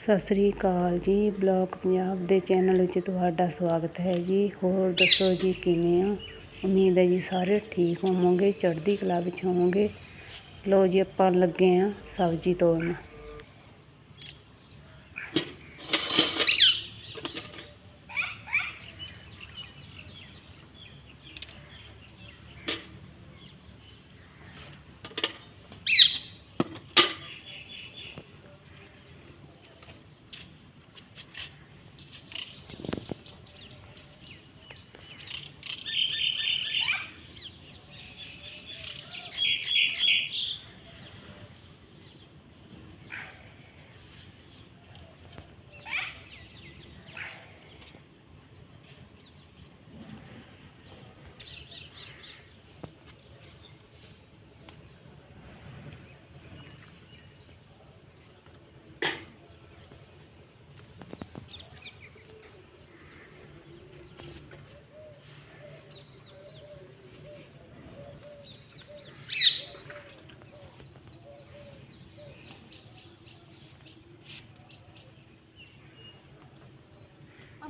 ਸਤਿ ਸ੍ਰੀ ਅਕਾਲ ਜੀ, ਬਲੌਗ ਪੰਜਾਬ ਦੇ ਚੈਨਲ ਵਿੱਚ ਤੁਹਾਡਾ ਸਵਾਗਤ ਹੈ ਜੀ। ਹੋਰ ਦੱਸੋ ਜੀ, ਕਿਵੇਂ ਆ? ਉਮੀਦ ਹੈ ਜੀ ਸਾਰੇ ਠੀਕ ਹੋਵੋਗੇ, ਚੜ੍ਹਦੀ ਕਲਾ ਵਿੱਚ ਹੋਵੋਗੇ। ਲੋ ਜੀ, ਆਪਾਂ ਲੱਗੇ ਆ ਸਬਜ਼ੀ ਤੋੜਨ।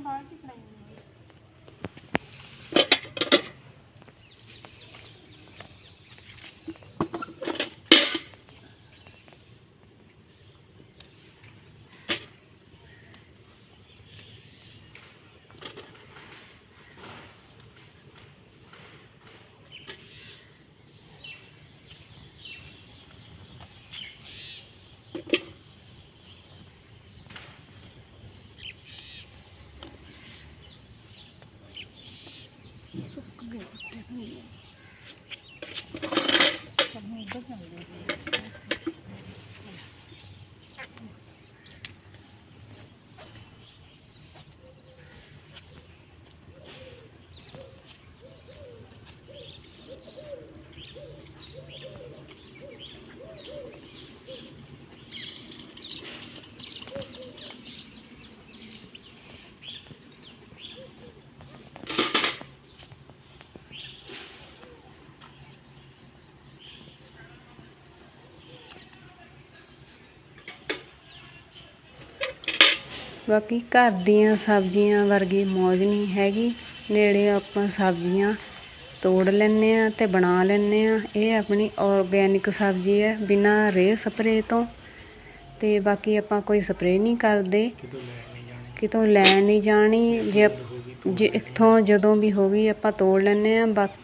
ਸੁੱਕ ਗਏ ਪੱਤੇ ਹੋਏ ਸਾਨੂੰ ਬਾਕੀ ਘਰ ਦੀਆਂ ਸਬਜ਼ੀਆਂ ਵਰਗੀ ਮੌਜ ਨਹੀਂ ਹੈਗੀ। ਨੇੜੇ ਆਪਾਂ ਸਬਜ਼ੀਆਂ ਤੋੜ ਲੈਂਦੇ ਆ ਤੇ ਬਣਾ ਲੈਂਦੇ ਆ ਇਹ ਆਪਣੀ ਆਰਗੈਨਿਕ ਸਬਜ਼ੀ ਹੈ ਬਿਨਾਂ ਰੇ ਸਪਰੇ ਤੋਂ। ਤੇ ਬਾਕੀ ਆਪਾਂ ਕੋਈ ਸਪਰੇ ਨਹੀਂ ਕਰਦੇ। ਕਿਤੋਂ ਲੈਣ ਨਹੀਂ ਜਾਣੀ। ਜੇ ਜੇ ਇੱਥੋਂ ਜਦੋਂ ਵੀ ਹੋ ਗਈ ਆਪਾਂ ਤੋੜ ਲੈਂਦੇ ਆ ਬਾਕੀ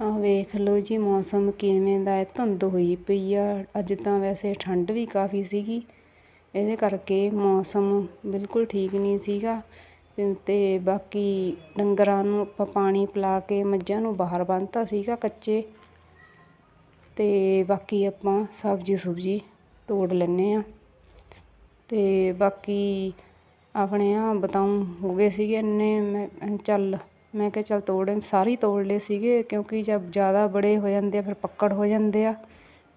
ਆਹ ਵੇਖ ਲਓ ਜੀ, ਮੌਸਮ ਕਿਵੇਂ ਦਾ ਹੈ। ਧੁੰਦ ਹੋਈ ਪਈ ਆ। ਅੱਜ ਤਾਂ ਵੈਸੇ ਠੰਡ ਵੀ ਕਾਫੀ ਸੀਗੀ। ਇਹਦੇ ਕਰਕੇ ਮੌਸਮ ਬਿਲਕੁਲ ਠੀਕ ਨਹੀਂ ਸੀਗਾ। ਤੇ ਬਾਕੀ ਡੰਗਰਾਂ ਨੂੰ ਆਪਾਂ ਪਾਣੀ ਪਿਲਾ ਕੇ ਮੱਝਾਂ ਨੂੰ ਬਾਹਰ ਬੰਨ੍ਹਤਾ ਸੀਗਾ ਕੱਚੇ। ਤੇ ਬਾਕੀ ਆਪਾਂ ਸਬਜ਼ੀ ਸੁਬਜੀ ਤੋੜ ਲੈਂਦੇ ਆ ਤੇ ਬਾਕੀ ਆਪਣੇ ਆ ਬਤਾਊ ਹੋ ਗਏ ਸੀਗੇ ਇੰਨੇ। ਮੈਂ ਚੱਲ ਮੈਂ ਕਿਹਾ ਚੱਲ ਤੋੜੇ ਸਾਰੇ ਹੀ ਤੋੜ ਲਏ ਸੀਗੇ ਕਿਉਂਕਿ ਜਦ ਜ਼ਿਆਦਾ ਬੜੇ ਹੋ ਜਾਂਦੇ ਆ, ਫਿਰ ਪੱਕੜ ਹੋ ਜਾਂਦੇ ਆ।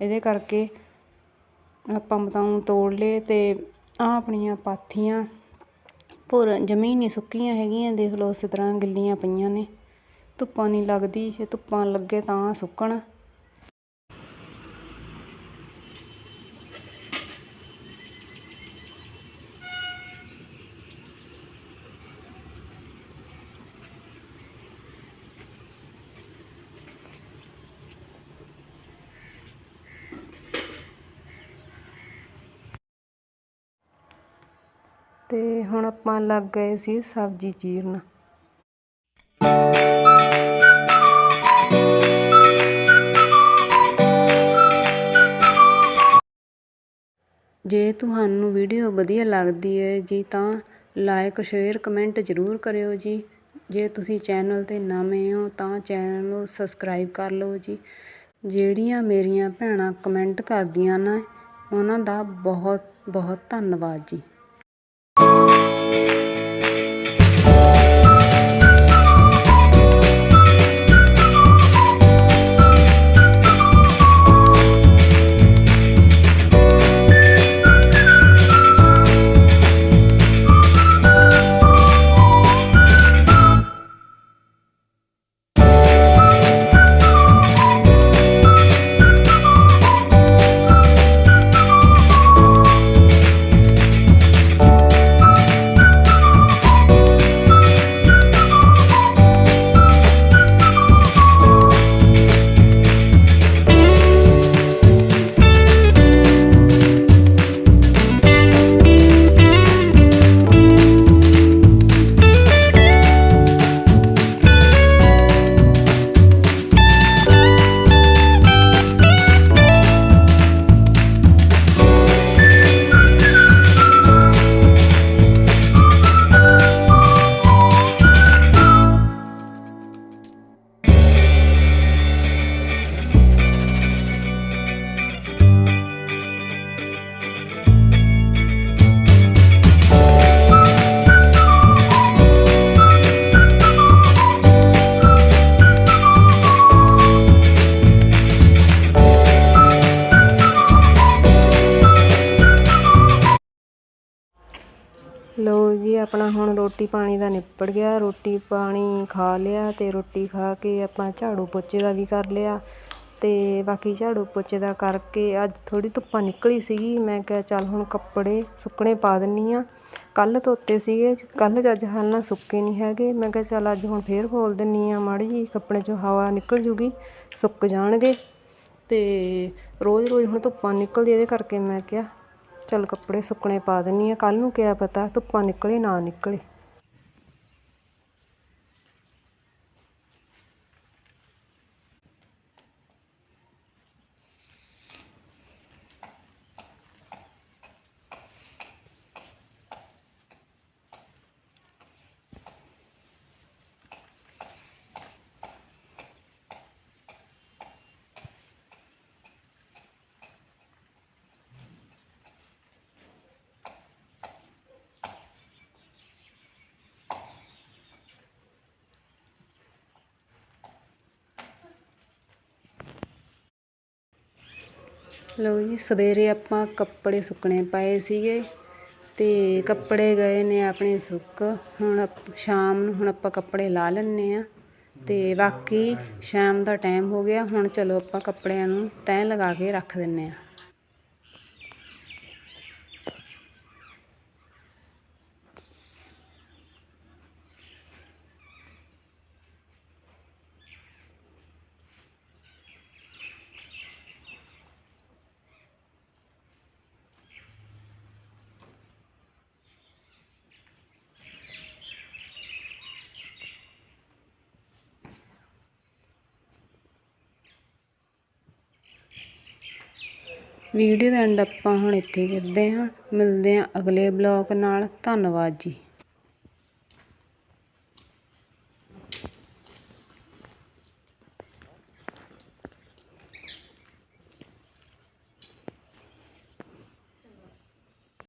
ਇਹਦੇ ਕਰਕੇ ਆਪਾਂ ਬਤਾਊਂ ਤੋੜ ਲਏ ਅਤੇ ਆਹ ਆਪਣੀਆਂ ਪਾਥੀਆਂ ਭੁਰ ਜਮੀ ਨਹੀਂ ਸੁੱਕੀਆਂ ਹੈਗੀਆਂ, ਦੇਖ ਲਓ ਇਸੇ ਤਰ੍ਹਾਂ ਗਿੱਲੀਆਂ ਪਈਆਂ ਨੇ। ਧੁੱਪਾਂ ਨਹੀਂ ਲੱਗਦੀ, ਜੇ ਧੁੱਪਾਂ ਲੱਗੇ ਤਾਂ ਸੁੱਕਣ। ਤੇ ਹੁਣ ਆਪਾਂ ਲੱਗ ਗਏ ਸੀ ਸਬਜ਼ੀ ਚੀਰਨ। ਜੇ ਤੁਹਾਨੂੰ ਵੀਡੀਓ ਵਧੀਆ ਲੱਗਦੀ ਹੈ ਜੀ ਤਾਂ ਲਾਈਕ ਸ਼ੇਅਰ ਕਮੈਂਟ ਜ਼ਰੂਰ ਕਰਿਓ ਜੀ। ਜੇ ਤੁਸੀਂ ਚੈਨਲ 'ਤੇ ਨਵੇਂ ਹੋ ਤਾਂ ਚੈਨਲ ਨੂੰ ਸਬਸਕ੍ਰਾਈਬ ਕਰ ਲਓ ਜੀ। ਜਿਹੜੀਆਂ ਮੇਰੀਆਂ ਭੈਣਾਂ ਕਮੈਂਟ ਕਰਦੀਆਂ ਨੇ, ਉਹਨਾਂ ਦਾ ਬਹੁਤ ਬਹੁਤ ਧੰਨਵਾਦ ਜੀ। ਰੋਟੀ ਪਾਣੀ ਦਾ ਨਿਪਟ ਗਿਆ, ਰੋਟੀ ਪਾਣੀ ਖਾ ਲਿਆ ਅਤੇ ਰੋਟੀ ਖਾ ਕੇ ਆਪਾਂ ਝਾੜੂ ਪੋਚੇ ਦਾ ਵੀ ਕਰ ਲਿਆ ਅਤੇ ਬਾਕੀ ਝਾੜੂ ਪੋਚੇ ਦਾ ਕਰਕੇ ਅੱਜ ਥੋੜ੍ਹੀ ਧੁੱਪਾਂ ਨਿਕਲੀ ਸੀਗੀ। ਮੈਂ ਕਿਹਾ ਚੱਲ ਹੁਣ ਕੱਪੜੇ ਸੁੱਕਣੇ ਪਾ ਦਿੰਦੀ ਹਾਂ ਕੱਲ੍ਹ ਧੋਤੇ ਸੀਗੇ ਕੱਲ ਅੱਜ ਹਾਲ ਨਾਲ ਸੁੱਕੇ ਨਹੀਂ ਹੈਗੇ। ਮੈਂ ਕਿਹਾ ਚੱਲ ਅੱਜ ਹੁਣ ਫੇਰ ਖੋਲ ਦਿੰਦੀ ਹਾਂ ਮਾੜੀ ਜੀ ਕੱਪੜੇ ਚੋਂ ਹਵਾ ਨਿਕਲ ਜੂਗੀ, ਸੁੱਕ ਜਾਣਗੇ। ਅਤੇ ਰੋਜ਼ ਰੋਜ਼ ਹੁਣ ਧੁੱਪਾਂ ਨਿਕਲਦੀ ਇਹਦੇ ਕਰਕੇ ਮੈਂ ਕਿਹਾ ਚੱਲ ਕੱਪੜੇ ਸੁੱਕਣੇ ਪਾ ਦਿੰਦੀ ਹਾਂ ਕੱਲ੍ਹ ਨੂੰ ਕਿਆ ਪਤਾ ਧੁੱਪਾਂ ਨਿਕਲੇ, ਨਾ ਨਿਕਲੇ। ਲਓ ਜੀ, ਸਵੇਰੇ ਆਪਾਂ ਕੱਪੜੇ ਸੁੱਕਣੇ ਪਾਏ ਸੀਗੇ ਤੇ ਕੱਪੜੇ ਗਏ ਨੇ ਆਪਣੇ ਸੁੱਕ। ਹੁਣ ਆਪ- ਸ਼ਾਮ ਨੂੰ ਹੁਣ ਆਪਾਂ ਕੱਪੜੇ ਲਾ ਲੈਂਦੇ ਆ ਤੇ ਬਾਕੀ ਸ਼ਾਮ ਦਾ ਟਾਈਮ ਹੋ ਗਿਆ। ਹੁਣ ਚਲੋ ਆਪਾਂ ਕੱਪੜਿਆਂ ਨੂੰ ਤੈਅ ਲਗਾ ਕੇ ਰੱਖ ਦਿੰਨੇ ਆ ਵੀਡੀਓ ਦਾ ਐਂਡ ਆਪਾਂ ਹੁਣ ਇੱਥੇ ਕਰਦੇ ਹਾਂ। ਮਿਲਦੇ ਹਾਂ ਅਗਲੇ ਬਲੌਗ ਨਾਲ। ਧੰਨਵਾਦ ਜੀ।